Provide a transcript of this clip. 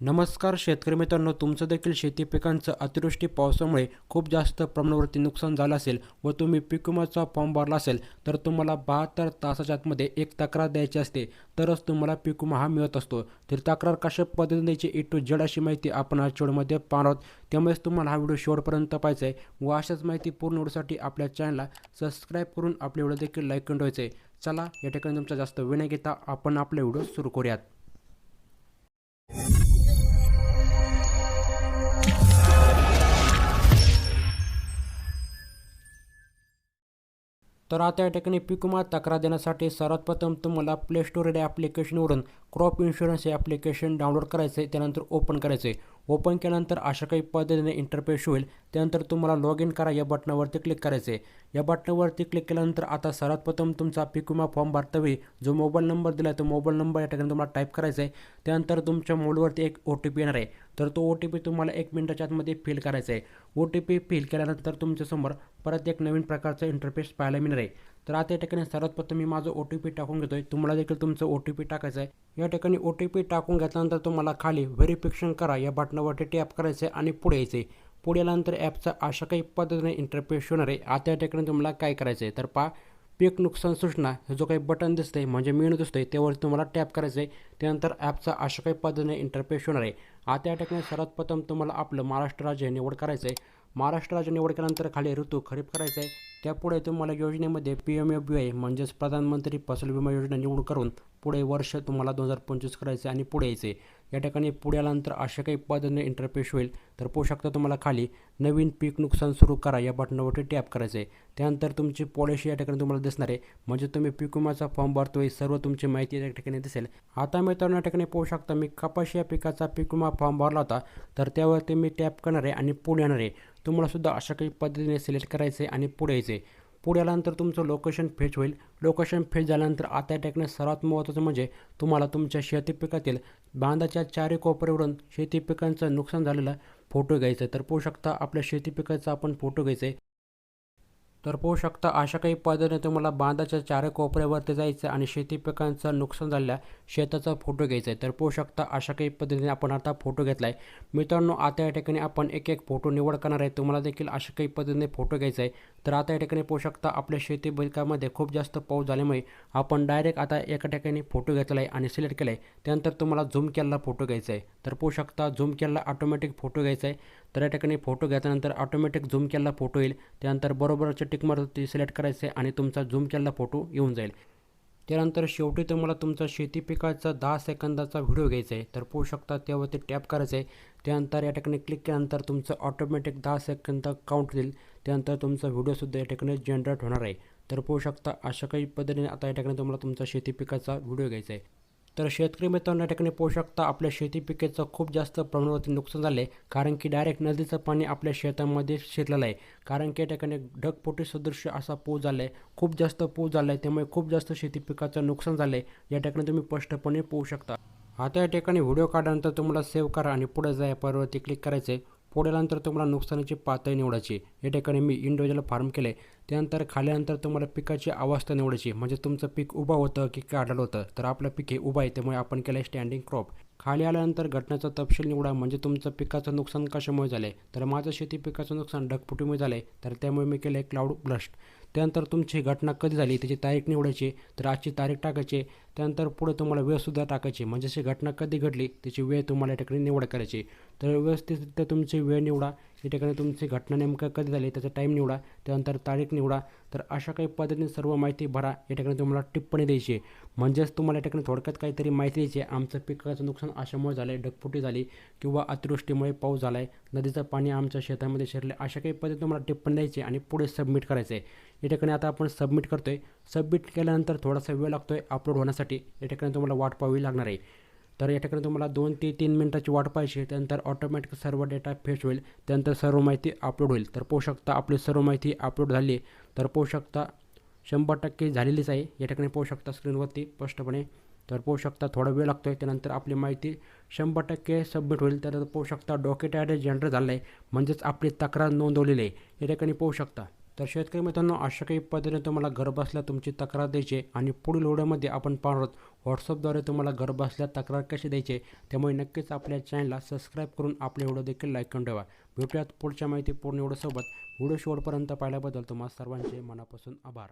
नमस्कार शेतकरी मित्रांनो तुमचं देखील शेती पिकांचं अतिवृष्टी पावसामुळे खूप जास्त प्रमाणावरती नुकसान झालं असेल व तुम्ही पीक विमाचा फॉर्म भरला असेल तर तुम्हाला बहात्तर तासाच्या आतमध्ये एक तक्रार द्यायची असते. तरच तुम्हाला पीक विमा हा मिळत असतो. तर तक्रार कशा पद्धतीने द्यायची ए टू जेड अशी माहिती आपण आज व्हिडिओमध्ये पाहणार आहोत. त्यामुळेच तुम्हाला हा व्हिडिओ शेवटपर्यंत पाहायचा आहे व अशाच माहिती पूर्ण होण्यासाठी आपल्या चॅनलला सबस्क्राईब करून आपले व्हिडिओ देखील लाईक करून ठेवायचे. आहे चला या ठिकाणी तुमचा जास्त वेळ घेता आपण आपले व्हिडिओ सुरू करूयात. तर आता या ठिकाणी पीक विमा तक्रार देण्यासाठी सर्वात प्रथम तुम्हाला प्ले स्टोर या ॲप्लिकेशनवरून क्रॉप इन्शुरन्स हे ॲप्लिकेशन डाउनलोड करायचं आहे त्यानंतर ओपन करायचं आहे ओपन केल्यानंतर अशा काही पद्धतीने इंटरफेस होईल. त्यानंतर तुम्हाला लॉग इन करा या बटनावरती क्लिक करायचं आहे या बटनावरती क्लिक केल्यानंतर आता सर्वात प्रथम तुमचा पीक विमा फॉर्म भरतावेळी जो मोबाईल नंबर दिला आहे तो मोबाईल नंबर या ठिकाणी तुम्हाला टाईप करायचा आहे त्यानंतर तुमच्या मोबाईलवरती एक ओ टी पी येणार आहे. तर तो ओ टी पी तुम्हाला एक मिनिटाच्या आतमध्ये फिल करायचा आहे ओ टी पी फिल केल्यानंतर तुमच्यासमोर परत एक नवीन प्रकारचा इंटरफेस पाहायला मिळणार आहे. तर आता या ठिकाणी सर्वात प्रथम मी माझं ओ टी पी टाकून घेतोय. तुम्हाला देखील तुमचं ओ टी पी टाकायचं आहे. या ठिकाणी ओ टी पी टाकून घेतल्यानंतर तुम्हाला खाली व्हेरिफिकेशन करा. या बटनावरती टॅप करायचं आहे आणि पुढे यायचं आहे पुढे आल्यानंतर ॲपचा अशा काही पद्धतीने इंटरफेस होणार आहे. आता या ठिकाणी तुम्हाला काय करायचं आहे तर पा पीक नुकसान सूचना हे जो काही बटन दिसतंय म्हणजे मेनू दिसतंय त्यावर तुम्हाला टॅप करायचं आहे त्यानंतर ॲपचा अशा काही पद्धतीने इंटरफेस होणार आहे. आता या ठिकाणी सर्वात प्रथम तुम्हाला आपलं महाराष्ट्र राज्य निवड करायचं आहे महाराष्ट्र राज्य निवड केल्यानंतर खाली ऋतू खरीप करायचा आहे त्यापुढे तुम्हाला योजनेमध्ये P M F B Y म्हणजेच प्रधानमंत्री फसल विमा योजना निवड करून पुढे वर्ष तुम्हाला दोन हजार पंचवीस करायचे आणि पुढे यायचे. या ठिकाणी पुढे आल्यानंतर अशा काही पद्धतीने इंटरफेस होईल. तर पोहू शकता तुम्हाला खाली नवीन पीक नुकसान सुरू करा या बटनावरती टॅप करायचं आहे त्यानंतर तुमची पॉलिसी या ठिकाणी तुम्हाला दिसणार आहे. म्हणजे तुम्ही पीक विमाचा फॉर्म भरतोय सर्व तुमची माहिती या ठिकाणी दिसेल. आता मित्रांनो या ठिकाणी पोहू शकता मी कपाशी या पिकाचा पीक विमा फॉर्म भरला होता. तर त्यावरती मी टॅप करणार आहे आणि पुढे येणार आहे. तुम्हाला सुद्धा अशा काही पद्धतीने सिलेक्ट करायचे आणि पुढे यायचे पुढे आल्यानंतर तुमचं लोकेशन फेच होईल. लोकेशन फेच झाल्यानंतर आता या ठिकाणी सर्वात महत्त्वाचं म्हणजे तुम्हाला तुमच्या शेती पिकातील बांधाच्या चारी कोपऱ्यावरून शेती पिकांचं नुकसान झालेला फोटो घ्यायचा आहे. तर पोहू शकता आपल्या शेती पिकाचा आपण फोटो घ्यायचा आहे. तर पोहू शकता अशा काही पद्धतीने तुम्हाला बांधाच्या चारे कोपऱ्यावरती जायचं आणि शेती पिकांचं नुकसान झालेल्या शेताचा फोटो घ्यायचा आहे. तर पोहू शकता अशा काही पद्धतीने आपण आता फोटो घेतला आहे मित्रांनो आता या ठिकाणी आपण एक एक फोटो निवड करणार आहे. तुम्हाला देखील अशा काही पद्धतीने फोटो घ्यायचा आहे. तर आता या ठिकाणी पाहू शकता आपल्या शेती पिकामध्ये खूप जास्त पाऊस झाल्यामुळे आपण डायरेक्ट आता एका ठिकाणी फोटो घेतला आहे आणि सिलेक्ट केला आहे त्यानंतर तुम्हाला झूम केलेला फोटो घ्यायचा आहे. तर पाहू शकता झूम केलेला ऑटोमॅटिक फोटो घ्यायचा आहे. तर या ठिकाणी फोटो घेतल्यानंतर ऑटोमॅटिक झूम केलेला फोटो येईल. त्यानंतर बरोबरचे टिकमारती सिलेक्ट करायचे आणि तुमचा झूम केलेला फोटो येऊन जाईल. त्यानंतर शेवटी तुम्हाला तुमचा शेती पिकाचा दहा सेकंदाचा व्हिडिओ घ्यायचा आहे. तर पाहू शकता त्यावरती टॅप करायचं आहे. त्यानंतर या ठिकाणी क्लिक केल्यानंतर तुमचं ऑटोमॅटिक दहा सेकंद काउंट देईल त्यानंतर तुमचा व्हिडिओसुद्धा या ठिकाणी जनरेट होणार आहे. तर पाहू शकता अशा काही पद्धतीने आता या ठिकाणी तुम्हाला तुमचा शेती पिकाचा व्हिडिओ घ्यायचा आहे. तर शेतकरी मित्रांनो या ठिकाणी पाहू शकता आपल्या शेती पिकेचं खूप जास्त प्रमाणावरती नुकसान झालं आहे कारण की डायरेक्ट नदीचं पाणी आपल्या शेतामध्ये शिरलेलं आहे. कारण की या ठिकाणी ढगपोटी सदृश्य असा पूर झाला आहे खूप जास्त पूर झाला आहे त्यामुळे खूप जास्त शेती पिकाचं नुकसान झालं आहे या ठिकाणी तुम्ही स्पष्टपणे पाहू शकता. आता या ठिकाणी व्हिडिओ काढल्यानंतर तुम्हाला सेव्ह करा आणि पुढे जा या पर्वरती क्लिक करायचं. आहे पुढे आल्यानंतर तुम्हाला नुकसानाची पातळी निवडायची. या ठिकाणी मी इंडिव्हिज्युअल फार्म केले. त्यानंतर खाल्यानंतर तुम्हाला पिकाची अवस्था निवडायची. म्हणजे तुमचं पीक उभं होतं की काढलं होतं. तर आपलं पीक हे उभं आहे त्यामुळे आपण केलं आहे स्टँडिंग क्रॉप खाली आल्यानंतर घटनेचा तपशील निवडा. म्हणजे तुमचं पिकाचं नुकसान कशामुळे झालं आहे तर माझं शेती पिकाचं नुकसान ढगफुटीमुळे झालं आहे तर त्यामुळे मी केलं आहे क्लाउड ब्लस्ट त्यानंतर तुमची घटना कधी झाली? त्याची तारीख निवडायची तर आजची तारीख टाकायची त्यानंतर पुढे तुम्हाला वेळसुद्धा टाकायची. म्हणजे अशी घटना कधी घडली? त्याची वेळ तुम्हाला या ठिकाणी निवड करायची. तर व्यवस्थितरित्या तुमची वेळ निवडा. या ठिकाणी तुमची घटना नेमकं कधी झाली? त्याचा टाईम निवडा. त्यानंतर तारीख निवडा. तर अशा काही पद्धतीने सर्व माहिती भरा. या ठिकाणी तुम्हाला टिप्पणी द्यायची. म्हणजेच तुम्हाला या ठिकाणी थोडक्यात काहीतरी माहिती द्यायची आहे. आमचं पिकाचं नुकसान अशामुळे झालं आहे ढगफुटी झाली किंवा अतिवृष्टीमुळे पाऊस झाला आहे नदीचं पाणी आमच्या शेतामध्ये शिरले अशा काही पद्धती तुम्हाला टिप्पणी द्यायची आणि पुढे सबमिट करायचं आहे या ठिकाणी आता आपण सबमिट करतो आहे सबमिट केल्यानंतर थोडासा वेळ लागतो आहे अपलोड होण्यासाठी. या ठिकाणी तुम्हाला वाट पाहावी लागणार आहे. तर या ठिकाणी तुम्हाला दोन ते तीन मिनटाची वाट पाहिजे त्यानंतर ऑटोमॅटिक सर्व डेटा फेच होईल. त्यानंतर सर्व माहिती अपलोड होईल. तर पाहू शकता आपली सर्व माहिती अपलोड झाली तर पाहू शकता शंभर टक्के झालेलीच आहे. या ठिकाणी पाहू शकता स्क्रीनवरती स्पष्टपणे. तर पाहू शकता थोडा वेळ लागतो आहे त्यानंतर आपली माहिती शंभर टक्के सबमिट होईल. तर पाहू शकता डॉक्युमेंट ॲड जनरेट झालं आहे म्हणजेच आपली तक्रार नोंदवलेली आहे. या ठिकाणी पाहू शकता तर शेतकरी मित्रांनो अशा काही पद्धतीने तुम्हाला घरबसल्या तुमची तक्रार द्यायची आणि पुढील व्हिडिओमध्ये आपण पाहणार आहोत व्हॉट्सअपद्वारे तुम्हाला घरबसल्या तक्रार कशी द्यायची त्यामुळे नक्कीच आपल्या चॅनलला सबस्क्राईब करून आपले व्हिडिओ देखील लाईक करून ठेवा. भेटूयात पुढच्या माहिती पूर्ण व्हिडिओसोबत. व्हिडिओ शेवटपर्यंत पाहिल्याबद्दल तुम्हाला सर्वांचे मनापासून आभार.